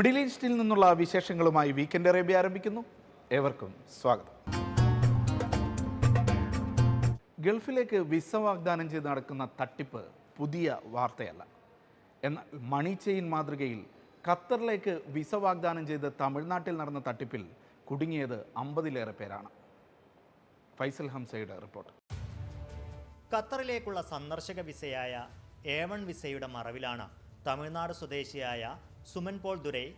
Middle ഈസ്റ്റിൽ നിന്നുള്ള വിശേഷങ്ങളുമായി വീക്കെൻഡ് അറേബ്യ ആരംഭിക്കുന്നു. ഏവർക്കും സ്വാഗതം. ഗൾഫിലേക്ക് വിസ വാഗ്ദാനം ചെയ്ത് നടക്കുന്ന തട്ടിപ്പ് പുതിയ വാർത്തയല്ല. എന്നാൽ മണി ചെയിൻ മാതൃകയിൽ ഖത്തറിലേക്ക് വിസ വാഗ്ദാനം ചെയ്ത് തമിഴ്നാട്ടിൽ നടന്ന തട്ടിപ്പിൽ കുടുങ്ങിയത് അമ്പതിലേറെ പേരാണ്. ഫൈസൽ ഹംസയുടെ റിപ്പോർട്ട്. ഖത്തറിലേക്കുള്ള സന്ദർശക വിസയായ എ വൺ വിസയുടെ മറവിലാണ് തമിഴ്നാട് സ്വദേശിയായ സുമൻ പോൾ ദുരൈ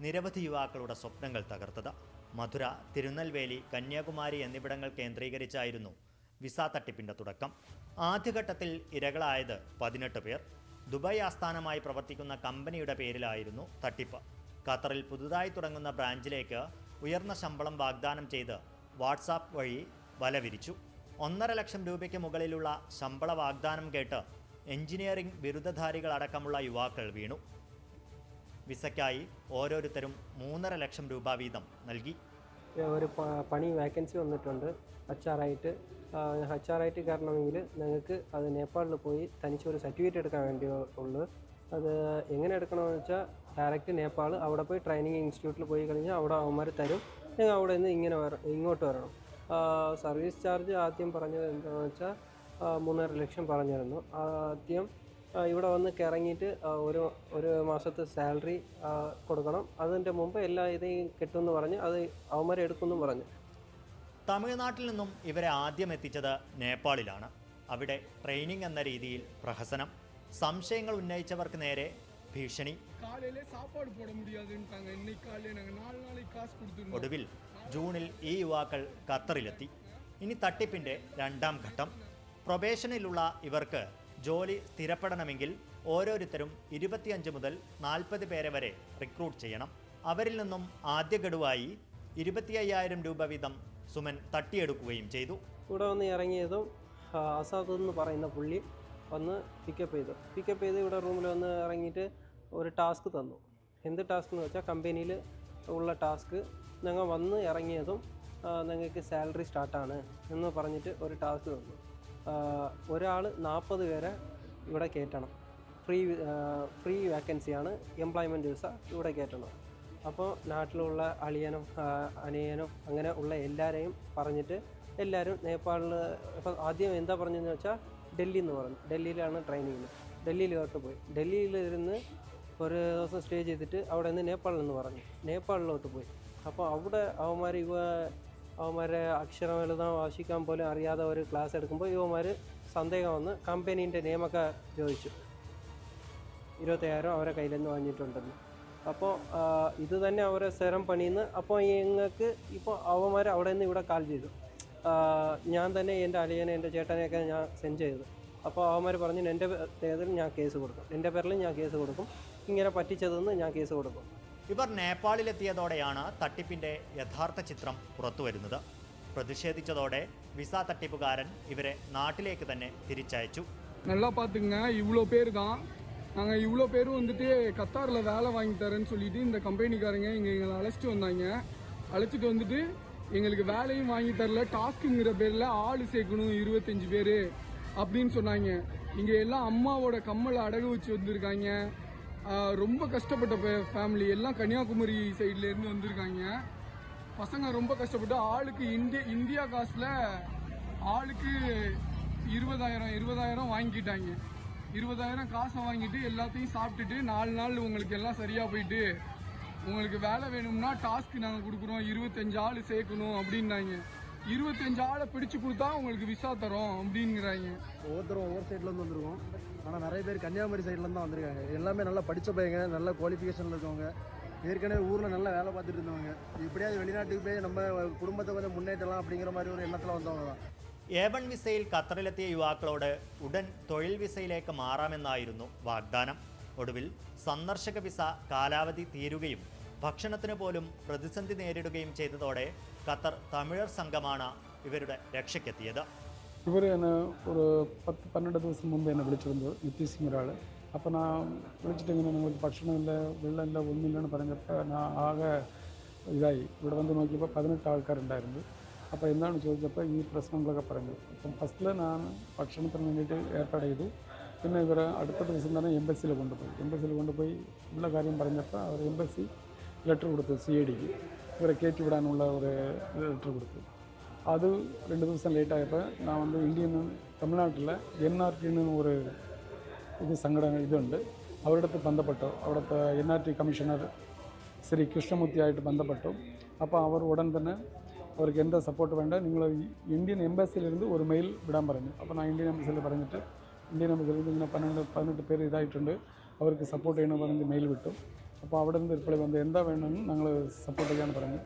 നിരവധി യുവാക്കളുടെ സ്വപ്നങ്ങൾ തകർത്തത്. മധുര തിരുനെൽവേലി കന്യാകുമാരി എന്നിവിടങ്ങൾ കേന്ദ്രീകരിച്ചായിരുന്നു വിസ തട്ടിപ്പിന്റെ തുടക്കം. ആദ്യഘട്ടത്തിൽ ഇരകളായത് പതിനെട്ട് പേർ. ദുബായ് ആസ്ഥാനമായി പ്രവർത്തിക്കുന്ന കമ്പനിയുടെ പേരിലായിരുന്നു തട്ടിപ്പ്. ഖത്തറിൽ പുതുതായി തുടങ്ങുന്ന ബ്രാഞ്ചിലേക്ക് ഉയർന്ന ശമ്പളം വാഗ്ദാനം ചെയ്ത് വാട്സാപ്പ് വഴി വല വിരിച്ചു ഒന്നര ലക്ഷം രൂപയ്ക്ക് മുകളിലുള്ള ശമ്പള വാഗ്ദാനം കേട്ട് എഞ്ചിനീയറിംഗ് ബിരുദധാരികളടക്കമുള്ള യുവാക്കൾ വീണു. വിസയ്ക്കായി ഓരോരുത്തരും മൂന്നര ലക്ഷം രൂപ വീതം നൽകി. ഒരു പണി വേക്കൻസി വന്നിട്ടുണ്ട്. അച്ചാറായിട്ട് അച്ചാറായിട്ട് കയറണമെങ്കിൽ നിങ്ങൾക്ക് അത് നേപ്പാളിൽ പോയി തനിച്ചൊരു സർട്ടിഫിക്കറ്റ് എടുക്കാൻ വേണ്ടി ഉള്ളൂ. അത് എങ്ങനെ എടുക്കണമെന്ന് വെച്ചാൽ ഡയറക്റ്റ് നേപ്പാൾ അവിടെ പോയി ട്രെയിനിങ് ഇൻസ്റ്റിറ്റ്യൂട്ടിൽ പോയി കഴിഞ്ഞാൽ അവിടെ അവന്മാർ തരും. നിങ്ങൾ അവിടെ നിന്ന് ഇങ്ങനെ ഇങ്ങോട്ട് വരണം. സർവീസ് ചാർജ് ആദ്യം പറഞ്ഞത് എന്താണെന്ന് വെച്ചാൽ മൂന്നര ലക്ഷം പറഞ്ഞിരുന്നു. ആദ്യം ഇവിടെ വന്ന് കിറങ്ങിയിട്ട് ഒരു ഒരു മാസത്തെ സാലറി കൊടുക്കണം. അതിന്റെ മുമ്പ് എല്ലാ ഇതേയും കിട്ടുമെന്ന് പറഞ്ഞ് അത് അവന്മാരെ എടുക്കുമെന്നും പറഞ്ഞു. തമിഴ്നാട്ടിൽ നിന്നും ഇവരെ ആദ്യം എത്തിച്ചത് നേപ്പാളിലാണ്. അവിടെ ട്രെയിനിങ് എന്ന രീതിയിൽ പ്രഹസനം സംശയങ്ങൾ ഉന്നയിച്ചവർക്ക് നേരെ ഭീഷണി. ഒടുവിൽ ജൂണിൽ ഈ യുവാക്കൾ ഖത്തറിലെത്തി. ഇനി തട്ടിപ്പിന്റെ രണ്ടാം ഘട്ടം. പ്രൊബേഷനിലുള്ള ഇവർക്ക് ജോലി സ്ഥിരപ്പെടണമെങ്കിൽ ഓരോരുത്തരും ഇരുപത്തിയഞ്ച് മുതൽ നാൽപ്പത് പേരെ വരെ റിക്രൂട്ട് ചെയ്യണം. അവരിൽ നിന്നും ആദ്യ ഗഡുവായി ഇരുപത്തി അയ്യായിരം രൂപ വീതം സുമൻ തട്ടിയെടുക്കുകയും ചെയ്തു. ഇവിടെ വന്ന് ഇറങ്ങിയതും ആസാദ് എന്ന് പറയുന്ന പുള്ളി വന്ന് പിക്കപ്പ് ചെയ്തു. പിക്കപ്പ് ചെയ്ത് ഇവിടെ റൂമിൽ വന്ന് ഇറങ്ങിയിട്ട് ഒരു ടാസ്ക് തന്നു. എന്ത് ടാസ്ക് എന്ന് വെച്ചാൽ കമ്പനിയിൽ ഉള്ള ടാസ്ക് ഞങ്ങൾ വന്ന് ഇറങ്ങിയതും നിങ്ങൾക്ക് സാലറി സ്റ്റാർട്ടാണ് എന്ന് പറഞ്ഞിട്ട് ഒരു ടാസ്ക് തന്നു. ഒരാൾ നാൽപ്പത് പേരെ ഇവിടെ കയറ്റണം. ഫ്രീ ഫ്രീ വേക്കൻസിയാണ് എംപ്ലോയ്മെന്റ് വിസ ഇവിടെ കയറ്റണം. അപ്പോൾ നാട്ടിലുള്ള അളിയനും അനിയനും അങ്ങനെ ഉള്ള എല്ലാവരെയും പറഞ്ഞിട്ട് എല്ലാവരും നേപ്പാളിൽ ഇപ്പോൾ ആദ്യം എന്താ പറഞ്ഞതെന്ന് വെച്ചാൽ ഡൽഹി എന്ന് പറഞ്ഞു. ഡൽഹിയിലാണ് ട്രെയിനിങ് ഡൽഹിയിലോട്ട് പോയി. ഡൽഹിയിലിരുന്ന് ഒരു ദിവസം സ്റ്റേ ചെയ്തിട്ട് അവിടെ നിന്ന് നേപ്പാളിൽ നിന്ന് പറഞ്ഞു. നേപ്പാളിലോട്ട് പോയി. അപ്പോൾ അവിടെ അവന്മാർ ഇവ അവന്മാരെ അക്ഷരം എഴുതാൻ വാശിക്കാൻ പോലും അറിയാതെ ഒരു ക്ലാസ് എടുക്കുമ്പോൾ ഇവന്മാർ സന്ദേഹം വന്ന് കമ്പനീന്റെ നിയമൊക്കെ ചോദിച്ചു. ഇരുപത്തയ്യായിരം അവരെ കയ്യിൽ നിന്ന് വാങ്ങിയിട്ടുണ്ടെന്ന്. അപ്പോൾ ഇത് തന്നെ അവരെ സ്ഥിരം പണിയുന്നു. അപ്പോൾ ഞങ്ങൾക്ക് ഇപ്പോൾ അവന്മാർ അവിടെ നിന്ന് ഇവിടെ കാൽ ചെയ്തു. ഞാൻ തന്നെ എന്റെ അലിയനെ എന്റെ ചേട്ടനെയൊക്കെ ഞാൻ സെൻഡ് ചെയ്തു. അപ്പോൾ അവന്മാർ പറഞ്ഞു എന്റെ പേരിൽ ഞാൻ കേസ് കൊടുക്കും. എന്റെ പേരിൽ ഞാൻ കേസ് കൊടുക്കും. ഇങ്ങനെ പറ്റിച്ചതെന്ന് ഞാൻ കേസ് കൊടുക്കും. ഇവർ നേപ്പാളിലെത്തിയതോടെയാണ് തട്ടിപ്പിന്റെ യഥാർത്ഥ ചിത്രം പുറത്തുവരുന്നത് പ്രതിഷേധിച്ചതോടെ വിസ തട്ടിപ്പുകാരൻ ഇവരെ നാട്ടിലേക്ക് തന്നെ തിരിച്ചയച്ചു நல்லா பார்த்துங்க இவ்வளோ பேர் தான் நாங்கள் இவ்வளோ பேரும் வந்துட்டு கத்தாரில் வேலை வாங்கி தரேன்னு சொல்லிட்டு இந்த கம்பெனிக்காரங்க இங்கே எங்களை அழைச்சிட்டு வந்தாங்க அழைச்சிட்டு வந்துட்டு எங்களுக்கு வேலையும் வாங்கி தரல டாஸ்க்குங்கிற பேரில் ஆள் சேர்க்கணும் இருபத்தஞ்சு பேர் அப்படின்னு சொன்னாங்க இங்கே எல்லாம் அம்மாவோட கம்மலை அடகு வச்சு வந்திருக்காங்க ஆஹ் ரொம்ப கஷ்டப்பட்ட ஃபேமிலி எல்லாம் கன்னியாகுமரி சைட்லேருந்து வந்திருக்காங்க. பசங்க ரொம்ப கஷ்டப்பட்டு ஆளுக்கு இந்திய இந்தியா காசில் ஆளுக்கு இருபதாயிரம் இருபதாயிரம் வாங்கிட்டாங்க. இருபதாயிரம் காசை வாங்கிட்டு எல்லாத்தையும் சாப்பிட்டுட்டு நாலு நாள் உங்களுக்கு எல்லாம் சரியாக போயிட்டு உங்களுக்கு வேலை வேணும்னா டாஸ்க் நாங்கள் கொடுக்குறோம். இருபத்தஞ்சு ஆள் சேர்க்கணும் அப்படின்னாங்க. இருபத்தஞ்சு ஆளை பிடிச்சு கொடுத்தா உங்களுக்கு விசா தரோம் அப்படிங்கிறாங்க ஒவ்வொருத்தரும் ஒவ்வொரு சைட்லேருந்து வந்திருக்கோம் ஆனால் நிறைய பேர் கன்னியாகுமரி சைட்லேருந்து தான் வந்திருக்காங்க எல்லாமே நல்லா படித்த பையங்க நல்ல குவாலிஃபிகேஷனில் இருக்கவங்க ஏற்கனவே ஊரில் நல்லா வேலை பார்த்துட்டு இருந்தவங்க இப்படியாவது வெளிநாட்டுக்கு போய் நம்ம குடும்பத்தை கொஞ்சம் முன்னேற்றலாம் அப்படிங்கிற மாதிரி ஒரு எண்ணத்தில் வந்தவங்க தான் എ വൺ വിസയിൽ ഖത്തറിലെത്തിയ യുവാക്കളോട് ഉടൻ തൊഴിൽ വിസയിലേക്ക് മാറാമെന്നായിരുന്നു വാഗ്ദാനം ഒടുവിൽ സന്ദർശക വിസ കാലാവധി തീരുകയും ഭക്ഷണത്തിന് പോലും പ്രതിസന്ധി നേരിടുകയും ചെയ്തതോടെ ഖത്തർ തമിഴർ സംഘമാണ് ഇവരുടെ രക്ഷയ്ക്കെത്തിയത്. ഇവർ ഒരു പത്ത് പന്ത്രണ്ട് ദിവസം മുമ്പ് എന്നെ വിളിച്ചിരുന്നു സിംഗ് ഒരാൾ അപ്പോൾ ഞാൻ വിളിച്ചിട്ട് ഇങ്ങനെ നിങ്ങൾക്ക് ഭക്ഷണമില്ല വെള്ളമില്ല ഒന്നുമില്ലെന്ന് പറഞ്ഞപ്പോൾ ഞാൻ ആകെ ഇതായി. ഇവിടെ വന്ന് നോക്കിയപ്പോൾ പതിനെട്ട് ആൾക്കാരുണ്ടായിരുന്നു. അപ്പോൾ എന്താണ് ചോദിച്ചപ്പോൾ ഈ പ്രശ്നങ്ങളൊക്കെ പറഞ്ഞു. അപ്പം ഫസ്റ്റിൽ ഞാൻ ഭക്ഷണത്തിന് വേണ്ടിയിട്ട് ഏർപ്പാട് ചെയ്തു. പിന്നെ ഇവർ അടുത്ത ദിവസം തന്നെ എംബസിയിൽ കൊണ്ടുപോയി. എംബസിയിൽ കൊണ്ടുപോയി ഉള്ള കാര്യം പറഞ്ഞപ്പോൾ അവർ എംബസി ലെറ്റർ കൊടുത്തു സി ഐ ഡിക്ക് ഇവരെ കയറ്റി വിടാനുള്ള ഒരു ലെറ്റർ കൊടുത്തു அது ரெண்டு ദിവസം லேட் ஆகிப்போ நான் வந்து இந்தியன் தமிழ்நாட்டில் என்ஆர்டின்னு ஒரு இது சங்கடம் ഇതുണ്ട് അവരുടെ ബന്ധപ്പെട്ടു അവിടുത്തെ N R T commissioner Shri കൃഷ്ണമൂർത്തിയായിട്ട് ബന്ധപ്പെട്ടു അപ്പോൾ അവർ ഉടൻ തന്നെ അവർക്ക് എന്താ സപ്പോർട്ട് വേണ്ട നിങ്ങൾ ഇന്ത്യൻ എംബസിയിലിരുന്ന് ഒരു മെയിൽ വിടാൻ പറഞ്ഞു അപ്പോൾ ഞാൻ ഇന്ത്യൻ എംബസിയിൽ പറഞ്ഞിട്ട് ഇന്ത്യൻ എംബസിയിൽ ഇങ്ങനെ പന്ത്രണ്ട് പതിനെട്ട് പേര് ഇതായിട്ടുണ്ട് അവർക്ക് സപ്പോർട്ട് ചെയ്യണമെന്ന് പറഞ്ഞ് മെയിൽ വിട്ടു അപ്പോൾ അവിടെ നിന്ന് റിപ്ലൈ വന്ന് എന്താ വേണമെന്ന് ഞങ്ങൾ സപ്പോർട്ട് ചെയ്യാൻ പറഞ്ഞു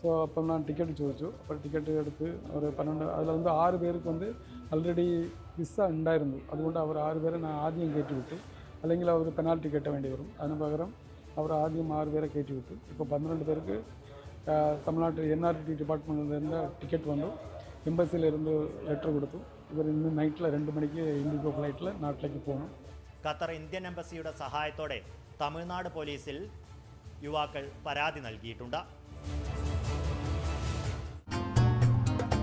ஸோ அப்போ நான் டிக்கெட் ചോദിച്ചു അപ്പോൾ ടിക്കറ്റ് എടുത്ത് ഒരു പന്ത്രണ്ട് അതിൽ வந்து ആറ് പേർക്ക് வந்து ആൾറെഡി വിസ ഉണ്ടായിരുന്നു അതുകൊണ്ട് അവർ ആറ് പേരെ ഞാൻ ആദ്യം കയറ്റി വിട്ടു അല്ലെങ്കിൽ അവർ പെനാൽറ്റി കെട്ട വേണ്ടി വരും അതിന് പകരം അവർ ആദ്യം ആറ് പേരെ കയറ്റി വിട്ടു ഇപ്പോൾ പന്ത്രണ്ട് പേർക്ക് ആ, തമിഴ്നാട്ടിൽ എൻ ആർ ടി ഡിപ്പാർട്ട്മെൻറ്റിൽ ടിക്കറ്റ് വന്നു എംബസിയിലിരുന്ന് ലെറ്റർ കൊടുത്തു ഇവർ ഇന്ന് നൈറ്റിൽ രണ്ട് മണിക്ക് ഇൻഡിഗോ ഫ്ലൈറ്റിൽ നാട്ടിലേക്ക് പോകണം ഖത്തർ ഇന്ത്യൻ എംബസിയുടെ സഹായത്തോടെ തമിഴ്നാട് പോലീസിൽ യുവാക്കൾ പരാതി നൽകിയിട്ടുണ്ട്.